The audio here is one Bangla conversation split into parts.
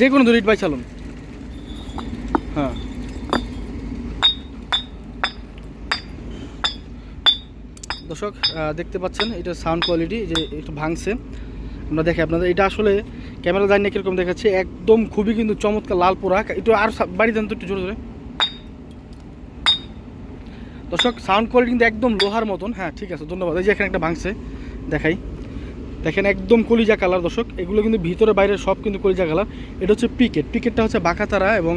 যে কোনো দড়ি বাই চালুন। হ্যাঁ। দর্শক দেখতে পাচ্ছেন, এটা সাউন্ড কোয়ালিটি যে একটু ভাঙছে। আমরা দেখি আপনাদের, এটা আসলে ক্যামেরা জানি না কীরকম দেখাচ্ছে, একদম খুবই কিন্তু চমৎকার লাল পোড়া। একটু আর বাড়ি দেন তো একটু জোরে জোরে। দর্শক সাউন্ড কোয়ালিটি কিন্তু একদম লোহার মতন। হ্যাঁ ঠিক আছে, ধন্যবাদ। এই যে এখানে একটা ভাঙছে, দেখাই। দেখেন একদম কলিজা কালার দর্শক, এগুলো কিন্তু ভিতরে বাইরে সব কিন্তু কলিজা কালার। এটা হচ্ছে পিকেট, পিকেটটা হচ্ছে বাঁকাতারা এবং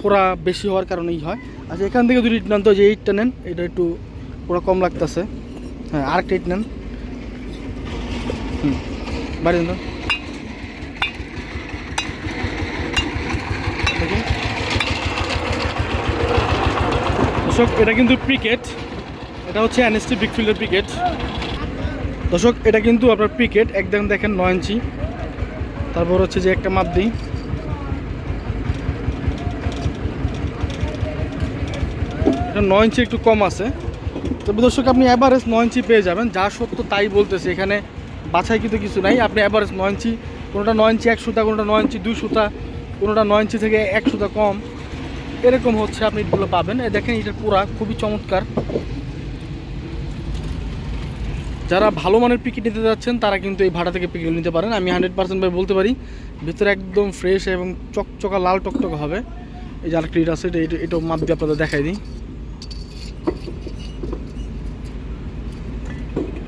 পোড়া বেশি হওয়ার কারণেই হয়। আচ্ছা এখান থেকে দুটি নেন তো যে এইটটা নেন, এটা একটু পুরো কম লাগতেছে। হ্যাঁ আরেকটা এইট নেন। হুম, বাড়ি তো। দর্শক, এটা কিন্তু ক্রিকেট এটা হচ্ছে এনএসটি বিগফিল্ডের ক্রিকেট দর্শক, এটা কিন্তু আপনার পিকেট, একদম দেখেন নয় ইঞ্চি। তারপর হচ্ছে যে একটা মাপ দিই এটা নয় ইঞ্চি একটু কম আছে। তবে দর্শক, আপনি অ্যাভারেজ নয় ইঞ্চি পেয়ে যাবেন। যা সত্য তাই বলতেছে। এখানে বাছাই কিন্তু কিছু নাই। আপনি অ্যাভারেজ নয় ইঞ্চি, কোনোটা নয় ইঞ্চি এক সুতা, কোনোটা নয় ইঞ্চি দুই সুতা, কোনোটা নয় ইঞ্চি থেকে এক সুতা কম। এরকম হচ্ছে আপনি এগুলো পাবেন। এই দেখেন এটার পুরা খুবই চমৎকার। যারা ভালো মানের পিকেট নিতে যাচ্ছেন, তারা কিন্তু এই ভাড়া থেকে পিকেট নিতে পারেন। আমি হান্ড্রেড পার্সেন্ট ভাই বলতে পারি, ভিতরে একদম ফ্রেশ এবং চকচকা, লাল টকটকা হবে। এই যে আরেকটি আছে, এটা এটা- মাপ দিয়ে আপনাদের দেখাই দিই।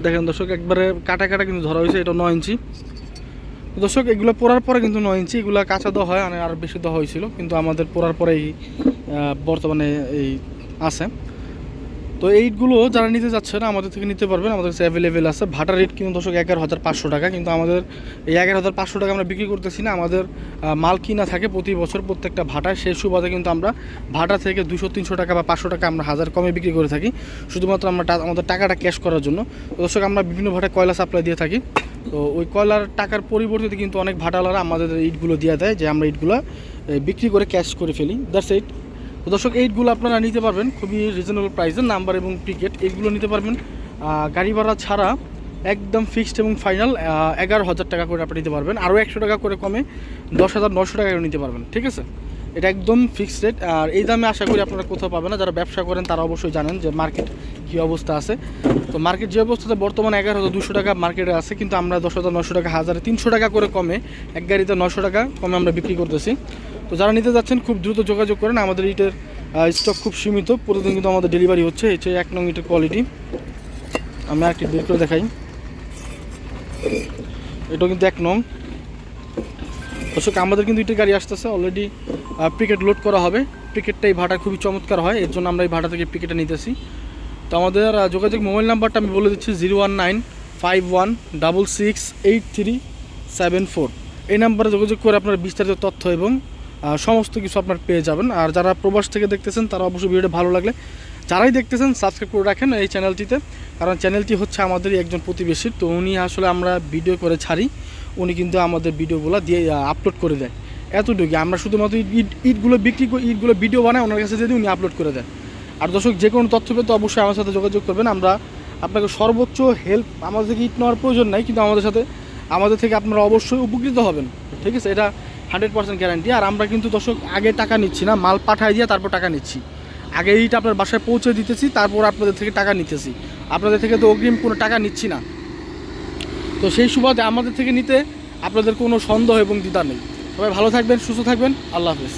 দেখেন দর্শক, একবারে কাটা কাটা কিন্তু ধরা হয়েছে, এটা নয় ইঞ্চি। দর্শক, এগুলো পরার পরে কিন্তু নয় ইঞ্চি, এগুলো কাঁচা দেওয়া হয় মানে আরও বেশি দেওয়া হয়েছিল, কিন্তু আমাদের পরার পরেই বর্তমানে এই আছে। তো এইটগুলো যারা নিতে যাচ্ছে না, আমাদের থেকে নিতে পারবেন। আমাদের কাছে অ্যাভেলেবেল আছে। ভাটার রেট কিন্তু দর্শক এগারো হাজার পাঁচশো টাকা। কিন্তু আমাদের এই এগারো হাজার পাঁচশো টাকা আমরা বিক্রি করতেছি না। আমাদের মাল কিনা থাকে প্রতি বছর প্রত্যেকটা ভাটায়। সেই সুবাদে কিন্তু আমরা ভাটা থেকে দুশো তিনশো টাকা বা পাঁচশো টাকা আমরা হাজার কমে বিক্রি করে থাকি। শুধুমাত্র আমরা আমাদের টাকাটা ক্যাশ করার জন্য। দর্শক, আমরা বিভিন্ন ভাটায় কয়লা সাপ্লাই দিয়ে থাকি। তো ওই কয়লার টাকার পরিবর্তে কিন্তু অনেক ভাটালারা আমাদের ইটগুলো দিয়ে দেয় যে আমরা ইটগুলো বিক্রি করে ক্যাশ করে ফেলি। দ্যাটস ইট তো দর্শক এইটগুলো আপনারা নিতে পারবেন। খুবই রিজনেবল প্রাইসের নাম্বার এবং টিকিট এইগুলো নিতে পারবেন। গাড়ি ভাড়া ছাড়া একদম ফিক্সড এবং ফাইনাল এগারো হাজার টাকা করে আপনি নিতে পারবেন। আরও একশো টাকা করে কমে দশ হাজার নশো টাকা নিতে পারবেন, ঠিক আছে? এটা একদম ফিক্সড রেট আর এই দামে আশা করি আপনারা কোথাও পাবেন না। যারা ব্যবসা করেন, তারা অবশ্যই জানেন যে মার্কেট কী অবস্থা আছে। তো মার্কেট যে অবস্থাতে বর্তমানে এগারো হাজার দুশো টাকা মার্কেটে আছে, কিন্তু আমরা দশ হাজার নশো টাকা, হাজারে তিনশো টাকা করে কমে এক গাড়িতে নশো টাকা কমে আমরা বিক্রি করতেছি। তো যারা নিতে যাচ্ছেন, খুব দ্রুত যোগাযোগ করেন। আমাদের ইটের স্টক খুব সীমিত। প্রতিদিন কিন্তু আমাদের ডেলিভারি হচ্ছে। হচ্ছে এক নং ইটের কোয়ালিটি আমি আরেকটি বের করে দেখাই। এটাও কিন্তু এক নং। দর্শক, আমাদের কিন্তু ইটের গাড়ি আসতেছে। অলরেডি পিকেট লোড করা হবে। পিকেটটা এই ভাড়া খুবই চমৎকার হয়। এর জন্য আমরা এই ভাড়া থেকে পিকেটটা নিতেছি। তো আমাদের যোগাযোগ মোবাইল নাম্বারটা আমি বলে দিচ্ছি, zero one nine five one double six eight three seven four. এই নাম্বারে যোগাযোগ করে আপনার বিস্তারিত তথ্য এবং সমস্ত কিছু আপনার পেয়ে যাবেন। আর যারা প্রবাস থেকে দেখতেছেন, তারা অবশ্যই ভিডিওটা ভালো লাগলে যারাই দেখতেছেন সাবস্ক্রাইব করে রাখেন এই চ্যানেলটিতে কারণ চ্যানেলটি হচ্ছে আমাদেরই একজন প্রতিবেশীর তো উনি আসলে আমরা ভিডিও করে ছাড়ি। উনি কিন্তু আমাদের ভিডিওগুলো দিয়ে আপলোড করে দেয়। এতটুকু আমরা শুধুমাত্র ইট ইট- ইটগুলো বিক্রি করে ইটগুলো ভিডিও বানাই, ওনার কাছে যদি উনি আপলোড করে দেন আর দর্শক, যে কোনো তথ্য পেতে অবশ্যই আমার সাথে যোগাযোগ করবেন। আমরা আপনাকে সর্বোচ্চ হেল্প আমাদের থেকে ইট নেওয়ার প্রয়োজন নাই, কিন্তু আমাদের সাথে, আমাদের থেকে আপনারা অবশ্যই উপকৃত হবেন। ঠিক আছে? এটা হান্ড্রেড পার্সেন্ট গ্যারান্টি। আর আমরা কিন্তু দর্শক আগে টাকা নিচ্ছি না, মাল পাঠাই দিয়ে তারপর টাকা নিচ্ছি। আগে এইটা আপনার বাসায় পৌঁছে দিতেছি, তারপর আপনাদের থেকে টাকা নিতেছি। আপনাদের থেকে তো অগ্রিম কোনো টাকা নিচ্ছি না। তো সেই সুবাদে আমাদের থেকে নিতে আপনাদের কোনো সন্দেহ এবং দ্বিধা নেই। সবাই ভালো থাকবেন, সুস্থ থাকবেন, আল্লাহ হাফেজ।